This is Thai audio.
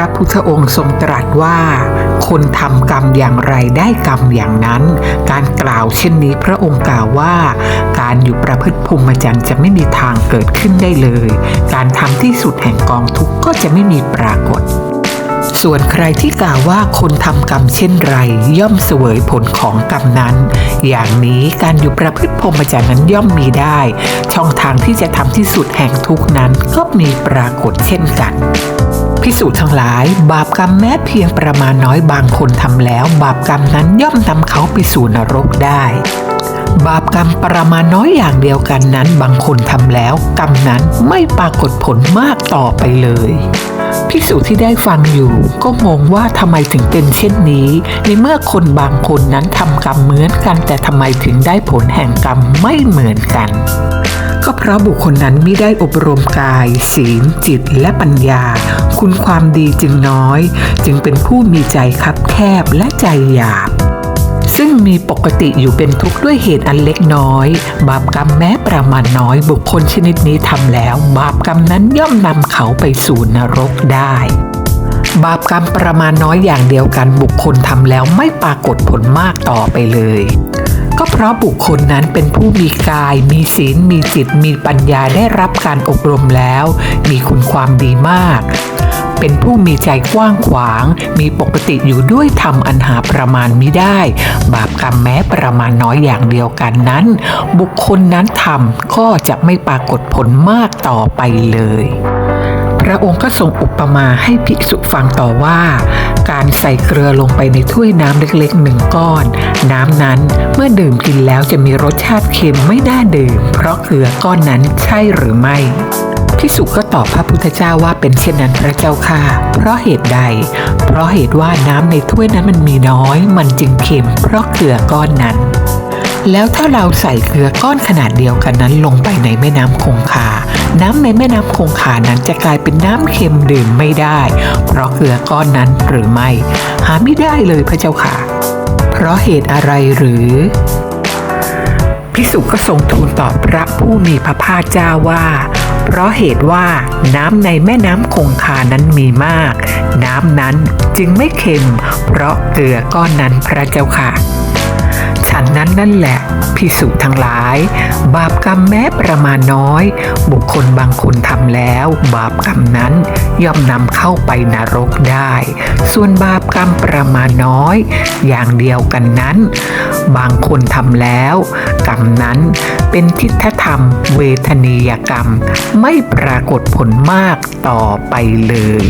ระพุทธองค์ทรงตรัสว่า คนทำกรรมอย่างไรได้กรรมอย่างนั้น การกล่าวเช่นนี้พระองค์กล่าวว่า การอยู่ประพฤติพรหมจรรย์จะไม่มีทางเกิดขึ้นได้เลย การทำที่สุดแห่งกองทุกข์ก็จะไม่มีปรากฏส่วนใครที่กล่าวว่าคนทำกรรมเช่นไร ย่อมเสวยผลของกรรมนั้น อย่างนี้การอยู่ประพฤติพรหมจรรย์นั้นย่อมมีได้ ช่องทางที่จะทำที่สุดแห่งทุกนั้นก็มีปรากฏเช่นกัน พิสูจน์ทั้งหลาย บาปกรรมแม้เพียงประมาณน้อยบางคนทำแล้ว บาปกรรมนั้นย่อมนำเขาไปสู่นรกได้ บาปกรรมประมาณน้อยอย่างเดียวกันนั้น บางคนทำแล้ว กรรมนั้นไม่ปรากฏผลมากต่อไปเลยภิกษุที่ได้ฟังอยู่ ก็งงว่าทำไมถึงเป็นเช่นนี้ ในเมื่อคนบางคนนั้นทำกรรมเหมือนกัน แต่ทำไมถึงได้ผลแห่งกรรมไม่เหมือนกัน ก็เพราะบุคคลนั้นไม่ได้อบรมกาย ศีลจิตและปัญญา คุณความดีจึงน้อย จึงเป็นผู้มีใจคับแคบและใจหยาบ ซึ่งมีปกติอยู่เป็นทุกข์ด้วยเหตุอันเล็กน้อย บาปกรรมแม้ประมาณน้อยบุคคลชนิดนี้ทำแล้ว บาปกรรมนั้นย่อมนำเขาไปสู่นรกได้บาปกรรมประมาณน้อยอย่างเดียวกันบุคคลทำแล้วไม่ปรากฏผลมากต่อไปเลย ก็เพราะบุคคลนั้นเป็นผู้มีกาย มีศีล มีจิต มีปัญญาได้รับการอบรมแล้ว มีคุณความดีมาก เป็นผู้มีใจกว้างขวาง มีปกติอยู่ด้วยธรรมอันหาประมาณมิได้ บาปกรรมแม้ประมาณน้อยอย่างเดียวกันนั้น บุคคลนั้นทำก็จะไม่ปรากฏผลมากต่อไปเลยพระองค์ก็ทรงอุปมาให้ภิกษุฟังต่อว่า การใส่เกลือลงไปในถ้วยน้ำเล็กๆหนึ่งก้อน น้ำนั้นเมื่อดื่มกินแล้วจะมีรสชาติเค็มไม่น่าดื่ม เพราะเกลือก้อนนั้นใช่หรือไม่ ภิกษุก็ตอบพระพุทธเจ้าว่าเป็นเช่นนั้นพระเจ้าค่ะ เพราะเหตุใด เพราะเหตุว่าน้ำในถ้วยนั้นมันมีน้อย มันจึงเค็มเพราะเกลือก้อนนั้น แล้วถ้าเราใส่เกลือก้อนขนาดเดียวกันนั้นลงไปในแม่น้ำคงคา น้ำในแม่น้ำคงคานั้นจะกลายเป็นน้ำเค็มดื่มไม่ได้ เพราะเกลือก้อนนั้นหรือไม่ หาไม่ได้เลยพระเจ้าค่ะ เพราะเหตุอะไรหรือพิสุก็ทรงทูลตอบพระผู้มีพระภาคเจ้าว่า เพราะเหตุว่าน้ำในแม่น้ำคงคานั้นมีมาก น้ำนั้นจึงไม่เค็ม เพราะเกลือก้อนนั้นพระเจ้าค่ะ ฉันนั้นนั่นแหละพิสุทั้งหลาย บาปกรรมแม้ประมาณน้อย บุคคลบางคนทำแล้ว บาปกรรมนั้นย่อมนำเข้าไปนรกได้ ส่วนบาปกรรมประมาณน้อย อย่างเดียวกันนั้น บางคนทำแล้ว กรรมนั้นเป็นทิฏฐธรรม เวทนียกรรม ไม่ปรากฏผลมากต่อไปเลย